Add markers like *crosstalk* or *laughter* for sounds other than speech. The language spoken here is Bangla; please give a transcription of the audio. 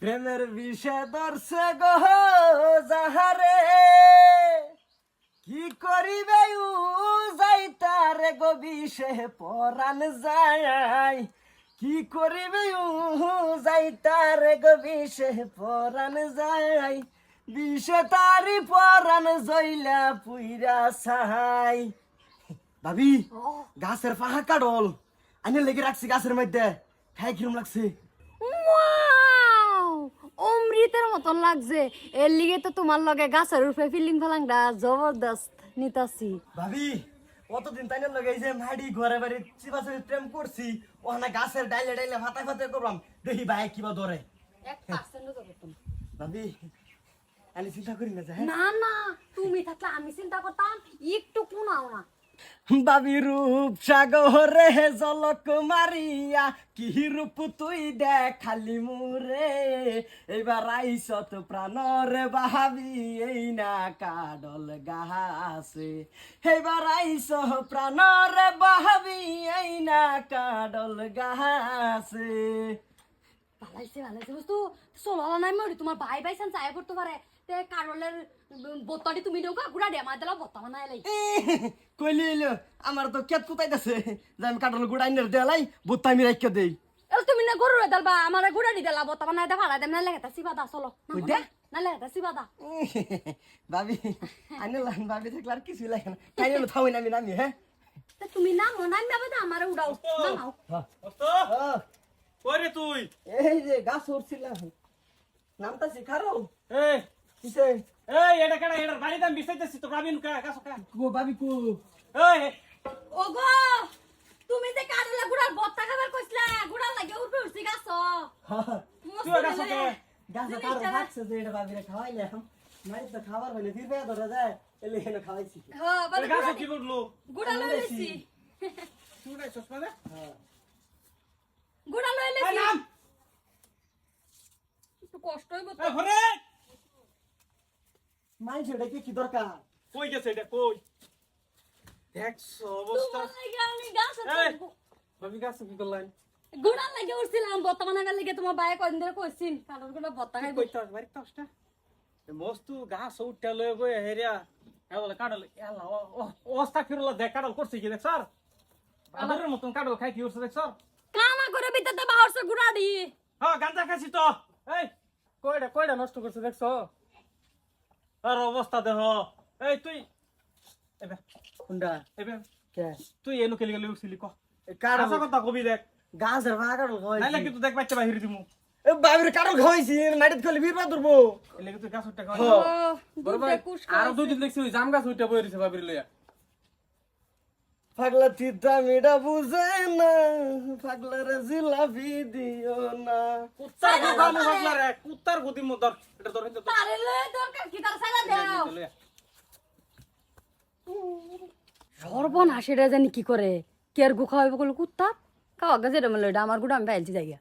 প্রেমের বিষে দর্শে গহ যাহারে। কি করিবে উ যাই তারে গো বিষে পরাণ যায়। কি করিবে উ যাই তারে গো বিষে পরাণ যায়। বিষে তারি পরাণ জইলা পুইরা সাহাই ভাবি গাছের পাহা কাডল আইনে লেগে রাখছি গাছের মধ্যে। খাই কিরম লাগছে? অমৃতের মতন লাগছে। এর লিগে তো তোমার লগে গাছের উপরে ফিলিং ফেলাংটা জবরদস্ত নিতাছি। ভাবি কতদিন তাই লগে এই যে মাড়ি ঘরে বাড়ি চিবা চিবি প্রেম করছি ওখানে গাছের ডাইলে ডাইলে ফাটাই ফাটাই করলাম দেখি ভাই কিবা ধরে। ভাবি আমি চিন্তা করি না যে, হ্যাঁ? না না তুমি থাকলে আমি চিন্তা করতাম একটু কোনাও না। ভাবি রূপ সাগরে জলক মারিয়া, কি রূপ তুই দেখালি মুরে? এইবার আইসত প্রাণরে ভাবি এই না কাডল গাছে। এইবার আইস প্রাণরে ভাবি এই না কাডল গাছে। ভালাইছে ভালাইছে বুঝতো চলো নাই মরি তোমার ভাই ভাই সান চায় করতে পারে তে কারলের বোতলটি তুমি নৌকা গুড়া ডে আমার দিলা বত্তা বানাই লাই কইলি এলো আমার তো কেত কুতাইতেছে যে আমি কাডল গুড়াই নের দেলাই বুত্তামি রাখিয়া দেই। তুমি না গরু দালবা আমার গুড়া দি দিলা বত্তা বানাই দে ফাড়াই দে না লেগে সিবা দা চলো? না লেগে সিবা দা। ভাবি আনিলাম ভাবি থাকলে আর কিছুই লাগে না। তাই থামি নামি নামি হ্যাঁ তুমি না মনাই না আমারে উড়াও নাও কইরে তুই? এই যে গাছ উঠছিলাম নামটা শিখারো? এই কিসে? এই এটা কেডা এটার বাড়ি দাম বিছাইতেছি তো গাবিন কা কা? কো ভাবি কো? এই ওগো তুমি যে কারলে গুড়ার বত্তা খাবার কইছলা গুড়া লাগে উঠে উঠছি গাছ। তুই গাছ কে? গাছ কারও থাকছে যে এটা ভাবিরে খাওয়াইলাম। মাই তো খাবার হইলে ফিরবে ধরে যায় এলে এনে খাওয়াইছি। হ্যাঁ গাছ কি গুড়া লইছি। *laughs* তুই চশমা এই লইছি নাম একটু কষ্ট হইব তো। মাই কি কি দরকার? কই গেছে এটা? কই? দেখছ অবস্থা? আমি গাছ এই গাছ কি লাগে উঠছিলাম বত্তা বানাবার লাগে তোমার বাইরে কদিন ধরে কইছিন কারণগুলো বত্তা কি খাইব কইতা বাড়ি তাসটা? মস্তু গাছ উঠটা লয়ে হেরিয়া। এ বলে কাডল এলা অবস্থা ফিরলা দেখ কাডল করছে কি দেখ স্যার বাদরের মতন কাডল খাই কি করছে দেখ স্যার কামা করে ভিতরতে বাহরছে গুড়া দি হ্যাঁ গাঞ্জা খাইছি তো। এই কয়টা কয়টা নষ্ট করছে দেখছ? আর অবস্থা দেহ এই তুই এবে কোনটা? এবে কে? তুই এনু কেলি গেলি উঠছিলি ক? কারও আসা কথা কবি দেখ। গাছের ভাগা কারও নাইলে খাওয়াইছি কিন্তু দেখ বাচ্চা বাহির দিমু। এ ভাবিরে কারও খাওয়াইছি মাটিত খেলে বীরবা ধরবো এলে তুই গাছ উঠতে কুশ আরও দুই দিন দেখছি ওই জাম গাছ উঠে বই রয়েছে বাবির লইয়া। পাগলা তিতা মিডা বুঝে না পাগলার জিলাপি দিও না। কুত্তার কথা মু ভাবলা রে কুত্তার গতি মো দর এটা দর হইতো আরে তারে লয়ে দরকার কি তার সাইলা দাও। এটা সর্বনাশ এটা জানি কি করে। কেয়ার গু খাওয়াইব কল কুত্তা? খাওয়া গেছে রে মলে আমার গুড়া আমি পাইছি জায়গা